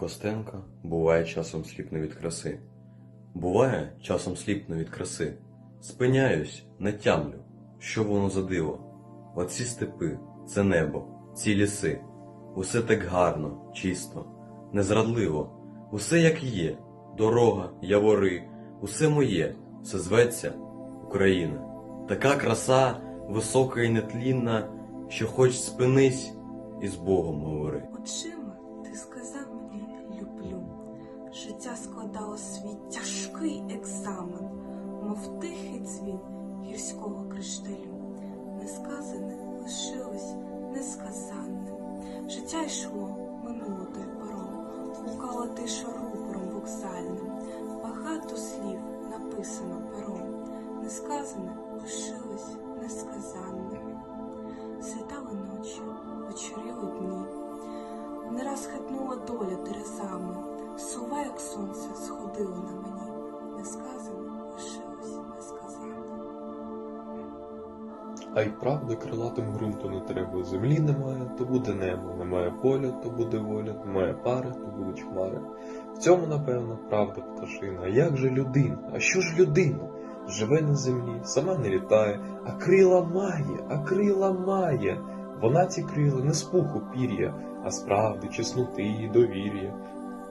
Костенко буває часом сліпне від краси. Буває часом сліпне від краси. Спиняюсь, не тямлю, що воно за диво. Оці степи, це небо, ці ліси. Усе так гарно, чисто, незрадливо, усе як є, дорога, явори, усе моє, все зветься Україна. Така краса висока і нетлінна, що хоч спинись і з Богом говори. Життя складало свій тяжкий екзамен, мов тихий дзвін гірського кришталю. Несказане лишилось несказанним. Життя йшло, минуло той пором, гукала тиша рупором вокзальним. Багато слів написано пером. Несказане лишилось несказанним. Світали ночі, вечоріли дні. Не раз хитнула доля терезами, сува, як сонце, сходило на мені, несказане лишилось несказаним. А й правда крилатим ґрунту не треба. Землі немає, то буде небо, немає поля, то буде воля, немає пари, то будуть хмари. В цьому, напевно, правда пташина. А як же людина? А що ж людина? Живе на землі, сама не літає, а крила має, а крила має. Вона ці крила не з пуху пір'я, а з правди, чесноти і довір'я.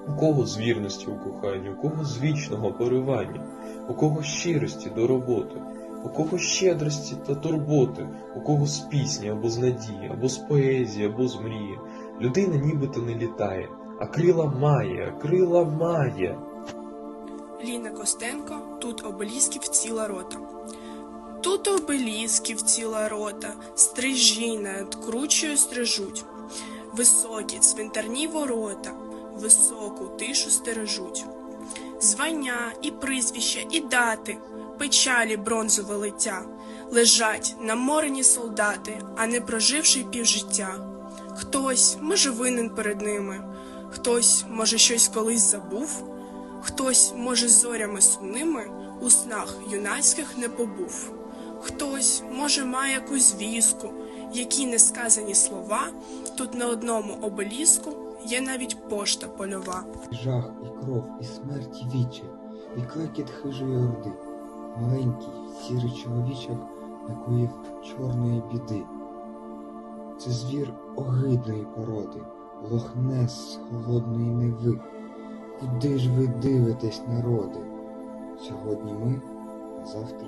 У кого з вірності у коханні, у кого з вічного поривання, у кого щирості до роботи, у кого щедрості та турботи, у кого з пісні або з надії, або з поезії, або з мрії. Людина нібито не літає, а крила має, крила має. Ліна Костенко, тут обелісків ціла рота. Тут обелісків ціла рота, стрижі над кручею стрижуть. Високі цвинтарні ворота, високу тишу стережуть. Звання і прізвища, і дати, печалі бронзове лиття, лежать наморені солдати, а не проживши півжиття. Хтось, може, винен перед ними, хтось, може, щось колись забув. Хтось, може, зорями сумними у снах юнацьких не побув. Хтось, може, має якусь звістку, які несказані слова. Тут на одному обеліску є навіть пошта польова. Жах і кров, і смерть, і вічі, і клекіт хижої орди. Маленький, сірий чоловічок накоїв чорної біди. Це звір огидної породи, лохнес з холодної неви. Куди ж ви дивитесь, народи? Сьогодні ми, а завтра